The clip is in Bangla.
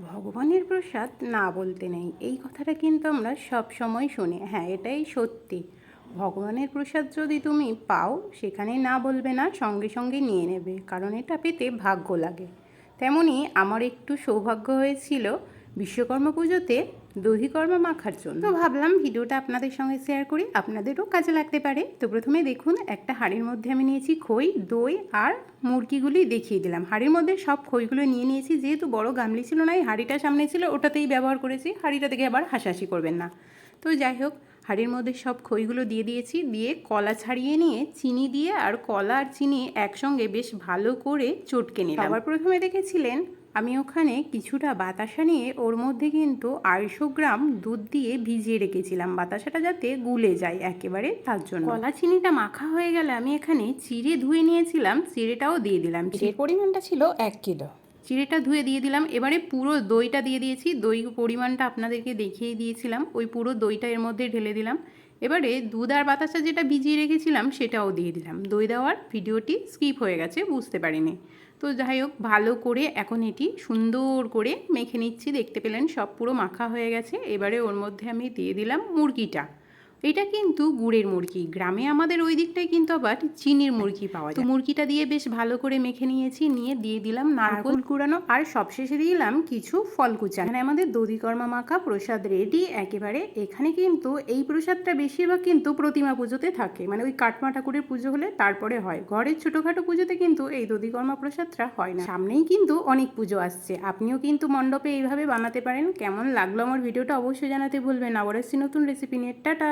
ভগবানের প্রসাদ না বলতে নেই। এই কথাটা কিন্তু আমরা সব সময় শুনি। হ্যাঁ এটাই সত্যি। ভগবানের প্রসাদ যদি তুমি পাও, সেখানে না বলবে না, সঙ্গে সঙ্গে নিয়ে নেবে। কারণ এটা পেতে ভাগ্য লাগে। তেমনই আমার একটু সৌভাগ্য হয়েছিল বিশ্বকর্মা পুজোতে দহিকর্মা মাখার জন্য। তো ভাবলাম ভিডিওটা আপনাদের সঙ্গে শেয়ার করি, আপনাদেরও কাজে লাগতে পারে। তো প্রথমে দেখুন, একটা হাঁড়ির মধ্যে আমি নিয়েছি খই, দই আর মুরগিগুলি দেখিয়ে দিলাম। হাঁড়ির মধ্যে সব খইগুলো নিয়ে নিয়েছি, যেহেতু বড় গামলি ছিল না, এই হাঁড়িটা সামনে ছিল, ওটাতেই ব্যবহার করেছি, হাঁড়িটা দেখে আবার হাসাহাসি করবেন না। তো যাই হোক হাঁড়ির মধ্যে সব খইগুলো দিয়ে দিয়েছি দিয়ে কলা ছাড়িয়ে নিয়ে চিনি দিয়ে আর কলা আর চিনি একসঙ্গে বেশ ভালো করে চটকে নিলাম। আবার প্রথমে দেখেছিলেন আমি ওখানে কিছুটা বাতাসা নিয়ে ওর মধ্যে কিন্তু আড়াইশো গ্রাম দুধ দিয়ে ভিজিয়ে রেখেছিলাম। বাতাসাটা যাতে গুলে যায় একেবারে তার জন্য। কলা চিনিটা মাখা হয়ে গেলে আমি এখানে চিড়ে ধুয়ে নিয়েছিলাম চিড়েটাও দিয়ে দিলাম। এর পরিমাণটা ছিল এক কিলো। চিড়েটা ধুয়ে দিয়ে দিলাম। এবারে পুরো দইটা দিয়ে দিয়েছি। দই পরিমাণটা আপনাদেরকে দেখিয়ে দিয়েছিলাম। ওই পুরো দইটা এর মধ্যে ঢেলে দিলাম। এবারে দুধ আর বাতাসা যেটা ভিজিয়ে রেখেছিলাম সেটাও দিয়ে দিলাম। দই দেওয়ার ভিডিওটি স্কিপ হয়ে গেছে, বুঝতে পারিনি। তো যাই হোক, ভালো করে এখন এটি সুন্দর করে মেখে নিচ্ছি। দেখতে পেলেন সব পুরো মাখা হয়ে গেছে। এবারে ওর মধ্যে আমি দিয়ে দিলাম মুরগিটা। এটা কিন্তু গুড়ের মুরগি। গ্রামে আমাদের ওই দিকটায় কিন্তু আবার চিনির মুরগি পাওয়া যায়। তো মুরগিটা দিয়ে বেশ ভালো করে মেখে নিয়েছি নিয়ে দিয়ে দিলাম নারকোল কুড়ানো। আর সবশেষে দিলাম কিছু ফল কুচা এখানে আমাদের দধিকর্মা মাখা প্রসাদ রেডি একেবারে এখানে কিন্তু এই প্রসাদটা বেশিরভাগ কিন্তু প্রতিমা পুজোতে থাকে। মানে ওই কাটমা ঠাকুরের পুজো হলে তারপরে হয়। ঘরের ছোটোখাটো পুজোতে কিন্তু এই দধিকর্মা প্রসাদটা হয় না। সামনেই কিন্তু অনেক পুজো আসছে। আপনিও কিন্তু মণ্ডপে এইভাবে বানাতে পারেন। কেমন লাগল আমার ভিডিওটা অবশ্যই জানাতে ভুলবেন আবার আসছি নতুন রেসিপি নিয়ে। টাটা!